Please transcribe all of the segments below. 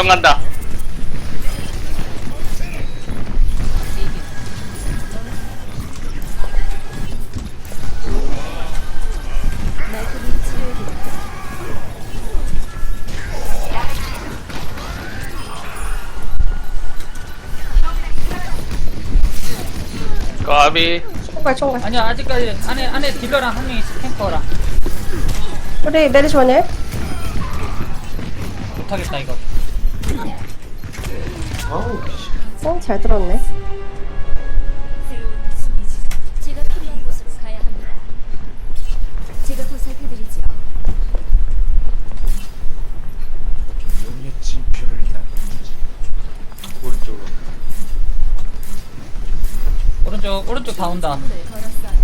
거점 간다. 까비 총괄 총괄. 아니야 아직까지 안에 안에 딜러랑 한 명이 탱커랑 우리 메르시 원일. 못하겠다 이거 아우 씨. 어, 잘 들었네. 새로운 수비 지점. 제가 필요한 곳으로 가야 합니다. 제가 보살펴드리죠. 오른쪽으로 오른쪽 오른쪽 다 온다 걸었어요.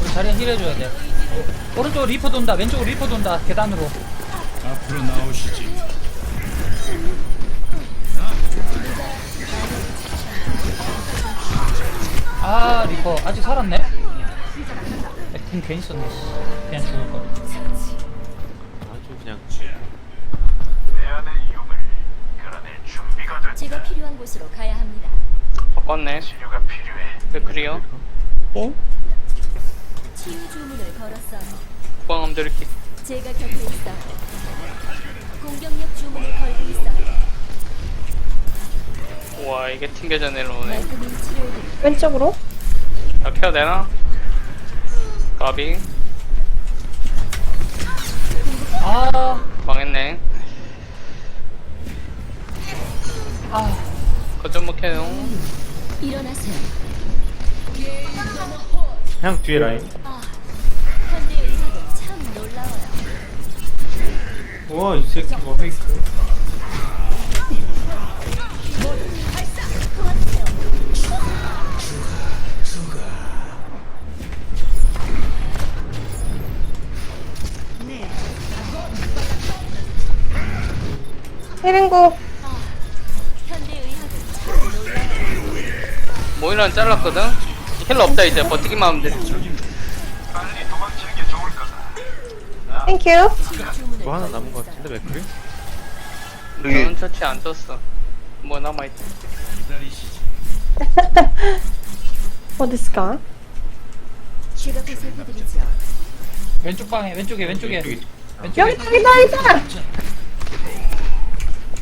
우리 자리에 힐 해줘야 돼 오른쪽 리퍼 돈다 왼쪽 리퍼 돈다 계단으로 앞으로 나오시지. 아 리퍼 아직 살았네 액팅 괜히 썼네 씨. 그냥 죽을 걸 아주 그냥 제가 필요한 곳으로 가야 합니다. 바꿨네 백크리요 네. 치유 주문을 걸었어요. 들을게 제가 곁에 있어. 공격력 주문을 걸고 있어요. 우와 이게 튕겨져 내려오네. 왼쪽으로. 나 케어 되나? 까비 아, 망했네 아 거점 일어나세요. 그냥 뒤에 라인 아, 현대의학은 참 놀라워요. 우와 이 새끼 뭐 페이크 혜린고. 현대의학은 참 놀라워요. 모이란 잘랐거든? 힐러 없다 이제 버티기만 하면 돼 땡큐. 뭐 하나 남은 거 있어요. 같은데 맥크리? 저는 처치 안 떴어 뭐 남아있다. 어딨을까? 왼쪽 방에 왼쪽에 왼쪽에 왼쪽에 여기 여기다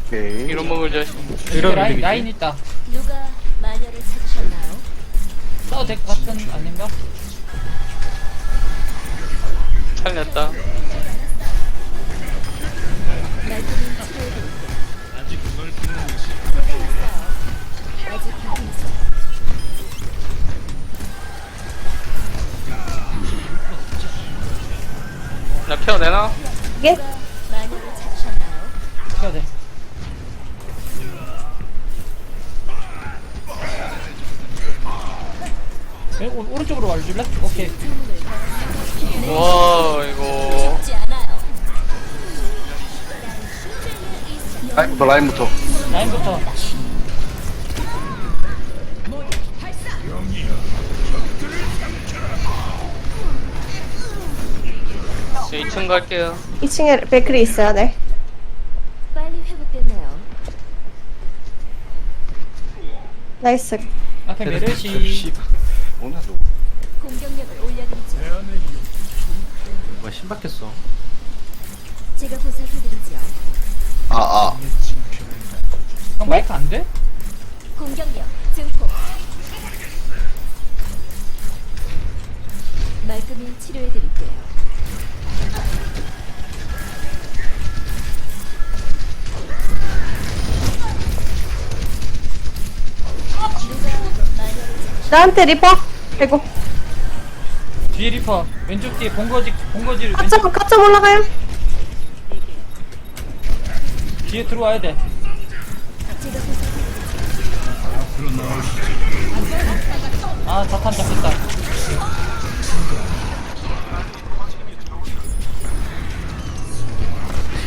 있다. 이런 먹을 자식 이러면 라인. 라인 있다 누가 마녀를 찾으셨나요? 싸도 될것 같은 아닌가? 살렸다 말끔히 치료해드릴게요. 아직 그걸 듣는 것이 제가 왔어요. 아직 곁에 있어요. 나 되나? 이 왼- 오- 오른쪽으로 와줄래? 오케이. 와 이거. 라인부터 라인부터 라인부터 저 2층 갈게요 2층에 베이크리 있어야 돼. 빨리 회복됐네요. 나이스. 앞에 메르시 오늘 너 공격력을 올려드리죠. 뭐야 신박했어 제가 보살펴드리죠. 아아 형 마이크 안 돼? 공격력 증폭. 말끔히 치료해드릴게요. 나한테 리퍼 아이고 뒤에 리퍼 왼쪽 뒤에 본거지 본거지 카점 카점 올라가요 뒤에 들어와야 돼 아, 자탄 잡혔다.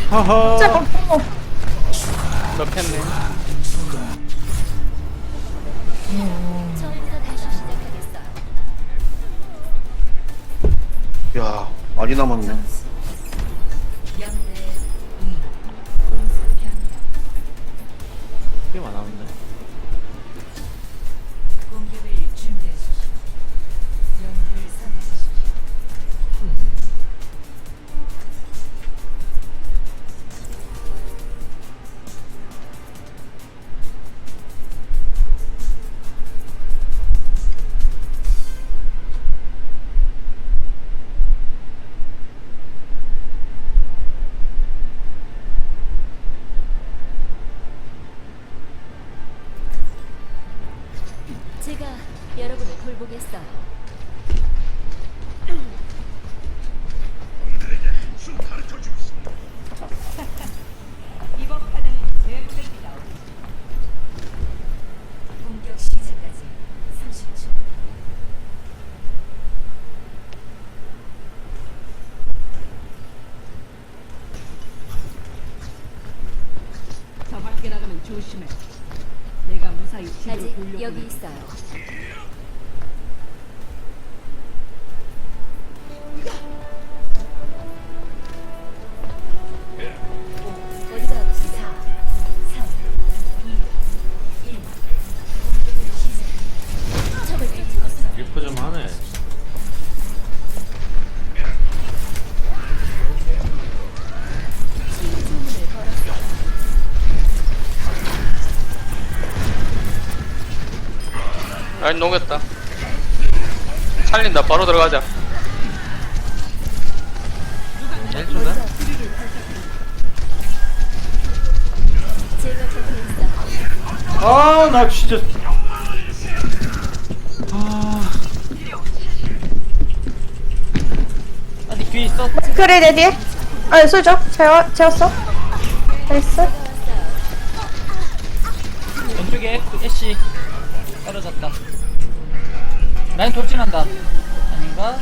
하하. 잡혔네. 조심해. 내가 무사히 집으로 아직 돌려보내. 여기 있어요. 라인 녹였다. 살린다. 바로 들어가자. 먼저 제가 곁에 있어. 아, 나 진짜. 아, 아니 뒤에 있어 그래 내 뒤에 아 쏘죠 재워, 재웠어 나이스 라인 돌진한다 아닌가?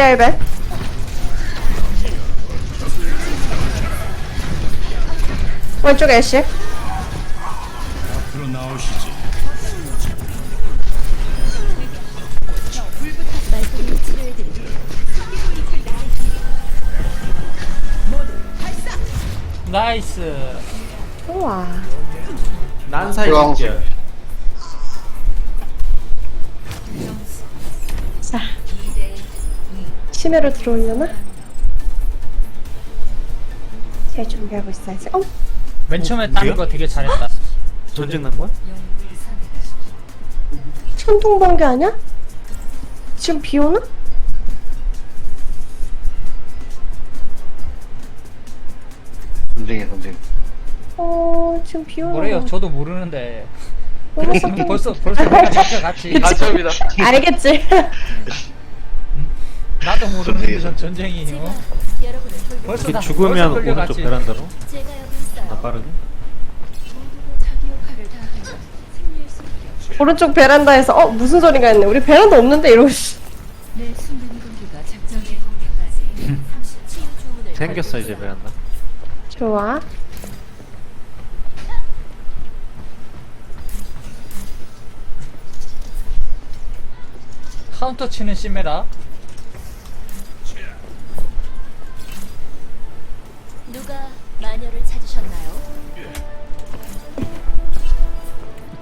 다리 알벤 왼쪽에 애쉬. 나이스. 우와. 난 사이 제가 새끼 심해로 들어오려나? 잘 준비하고 있어야지 어? 맨 처음에 따는 거 되게 잘했다 전쟁 난 거야? 천둥 번개 아니야? 지금 비 오나? 전쟁이야, 전쟁. 어 지금 비 오나 뭐래요 저도 모르는데 벌써 벌써 잡혀 같이 가점이다. 알겠지 나도 모르는데 전 전쟁이요 제가 여러분을 돌보 벌써 이렇게 나 죽으면 벌써 오른쪽 끌려갔지. 베란다로? 제가 여기 있어요. 나 빠르게. 오른쪽 베란다에서 어 무슨 소리가 했네 우리 베란다 없는데 이러고 씨. 생겼어 이제. 베란다. 좋아 카운터 치는 시메라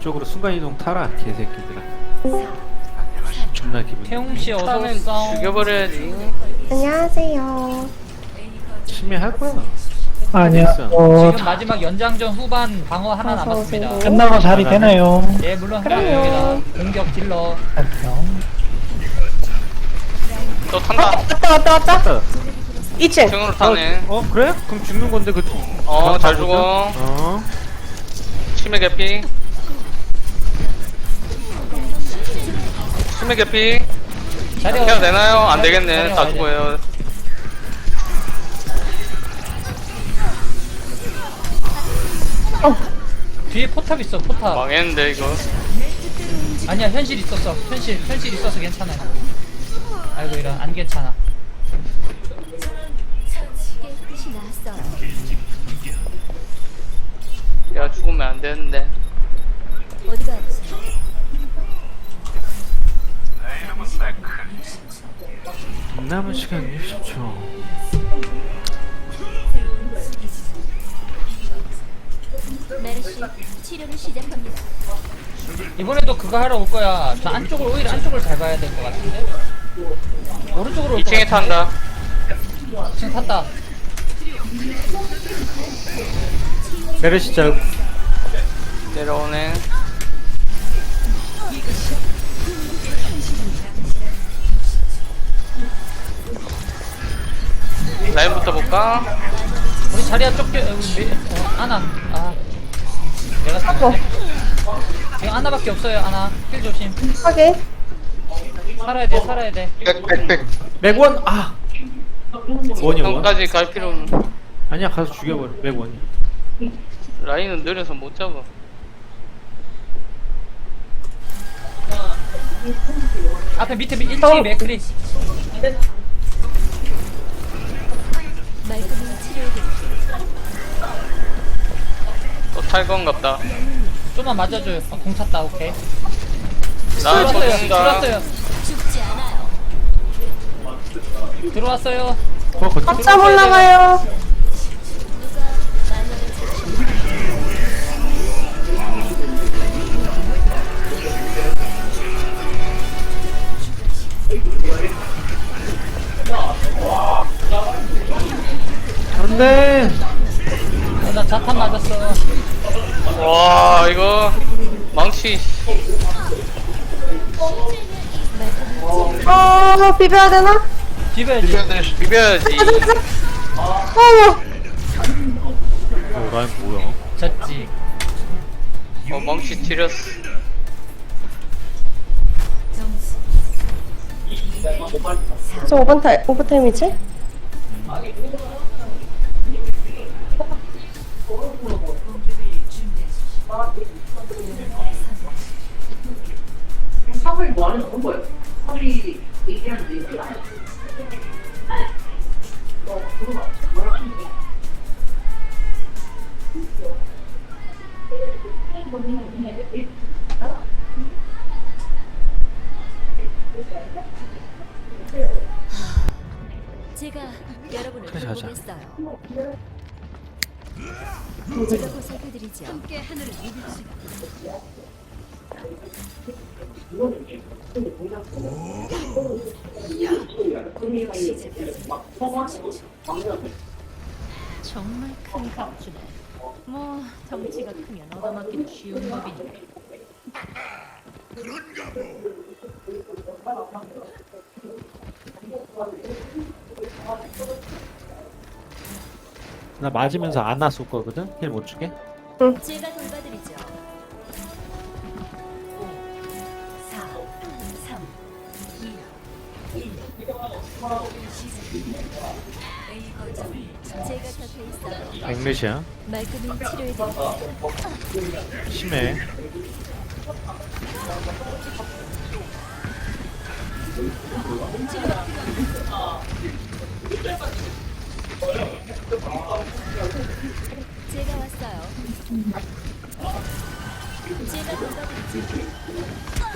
이쪽으로 순간 이동 타라 개새끼들아. 존나 기분. 태웅 씨 어서 처음엔 오싸 죽여버려야지. 안녕하세요 심해 할 거야. 아니야. 어, 지금 마지막 연장전 후반 방어 하나 어서 남았습니다. 오세요. 끝나고 자리 되나요? 예, 물론 그럼요. 합니다. 공격 딜러. 또 탄다. 왔다 왔다 왔다 2층 층으로 타네. 어 그래? 그럼 죽는 건데 그. 어, 잘 죽어. 어. 치매 개피. 치매 개피. 자리 케어 되나요? 안 되겠네. 다. 죽어요. 뒤에 포탑 있어, 포탑. 망했는데, 이거. 아니야, 현실 있었어. 현실, 현실 있어서 괜찮아요. 아이고, 이런, 안 괜찮아. 끝이. 야, 죽으면 안 되는데. 어디가 아프세요? 남은 시간 60초. 메르시 치료를 시작합니다. 이번에도 그거 하러 올 거야. 저 안쪽을, 오히려 안쪽을 잘 봐야 될 것 같은데? 오른쪽으로 올 2층에 탄다. 2층 탔다. 메르시 짤. 내려오네. 라인부터 볼까? 우리 자리야 쫓겨, 어, 우리 메, 어, 아나. 아. 내가 살렸네. 지금 아나밖에 없어요, 아나. 힐 조심. 확인 살아야 돼, 살아야 돼. 빽빽빽. 맥원 아. 원이 원. 형까지 갈 필요는. 아니야 가서 죽여버려. 맥원이. 라인은 느려서 못 잡아. 앞에 밑에 1층에 맥크리. 말끔히 치료해드릴게요. 또탈 건갑다. 좀만 맞아줘요. 아, 공 찼다, 오케이. 들어왔어요, 죽는다. 들어왔어요. 죽지 않아요. 들어왔어요. 어. 거점 올라가요 안돼. 어, 나 자탄 맞았어. 와, 이거. 망치. 어 비벼야 되나? 비벼야지. 비벼야지. 어머 어 라인 뭐야? 졌지. 어, 망치 튀렸어. 저 5번 타임 5번 타임이지? 제가 여러분을 그래, 자자. 돌보겠어요. 제가 보살펴드리죠. 함께 하늘을 누빌시다. 정말 큰 갑주네. 뭐 덩치가 크면 얻어맞기 쉬운 법이니. 나 맞으면서 안아 쏠 거거든. 힐 못 주게. 제가 돌봐드리죠. 2, 1. A 거점을 제가 곁에 있어요. 맥메시야. 말끔히 치료해드릴게요. 심해. 제가 왔어요. 제가 유지합니다.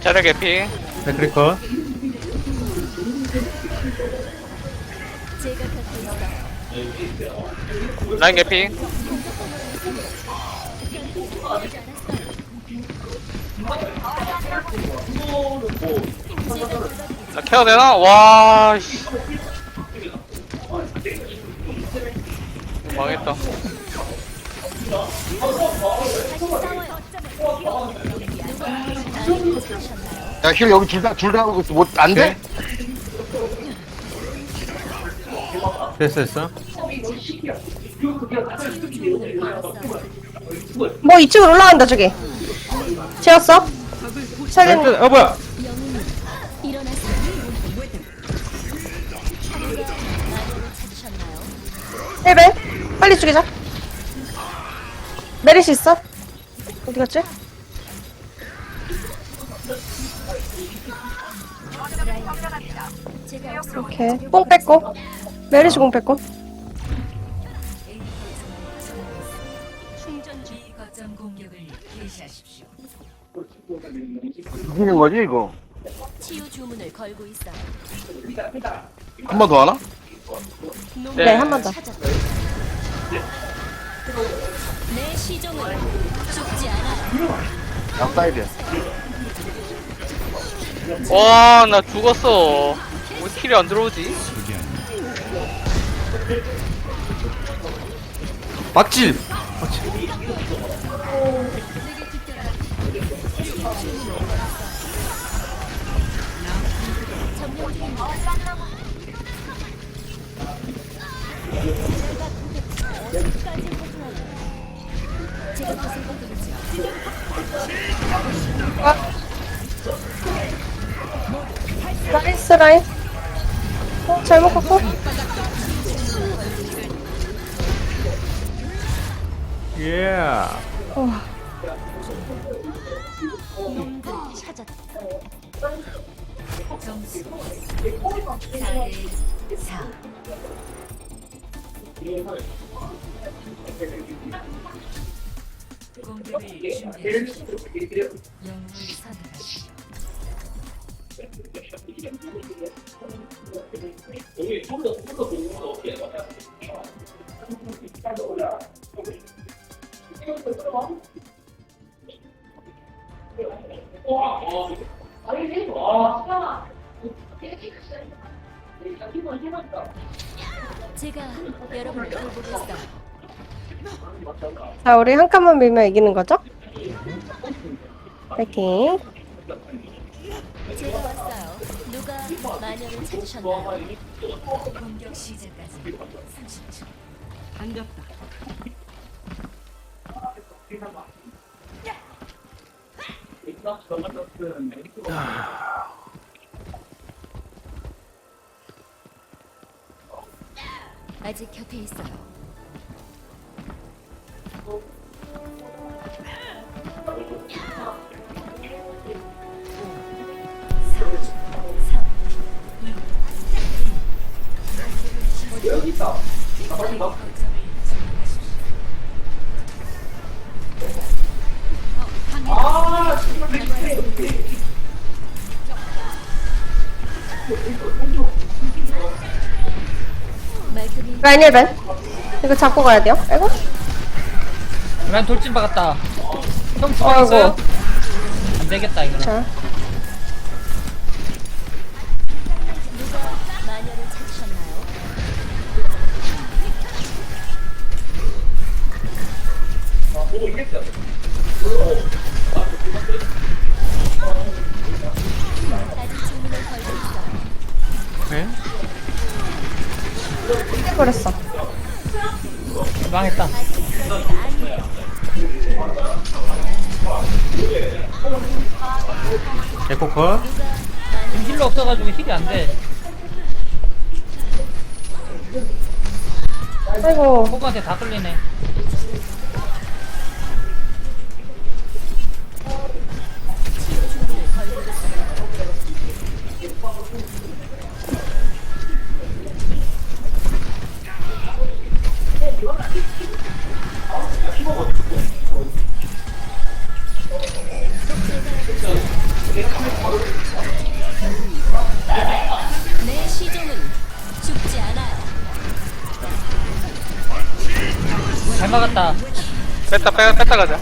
자력 개피. 있어요. 라인 개피. 나 케어 되나? 와, 씨. 망했다. 야, 힐 여기 둘 다, 둘 다 하고 있어. 뭐, 안 돼? 됐어 됐어 뭐 2층으로 올라간다 저기 재웠어? 살린 어 뭐야? 1배 빨리 죽이자 내릴 수 있어? 어디 갔지? 오케이 뽕 뺐고 메리시 공 개시하십시오. 이기는 거지, 이거? 치유 주문을 걸고 있어요. 한번 더 하나? 네한번 더. 내 시종은 죽지 않아요. 양사이드야. 와, 나 죽었어. 왜 킬이 안 들어오지? 보살펴드리죠. 나이스 어, 잘못 갔고 예 놈들 찾았다. 점수 4대 4. 공격을. 영웅을 선택하십시오. 자 우리 한 칸만 밀면 이기는 거죠? 파이팅 제가 왔어요. 마녀를 찾으셨나요? 공격 시작까지 30초. 반갑다. 아직 곁에 있어요. 말끔히 라인 1배 이거 잡고 가야 돼요? 아이고. 라인 돌진 박았다. 형 주방 아이고. 있어요? 안 되겠다 이거는. 자 네? 해버렸어. 망했다. 개코커 지금 힐러 없어가지고 힐이 안 돼. 아이고. 호구한테 다 끌리네 뺐다, 뺐다, 뺐다 가자.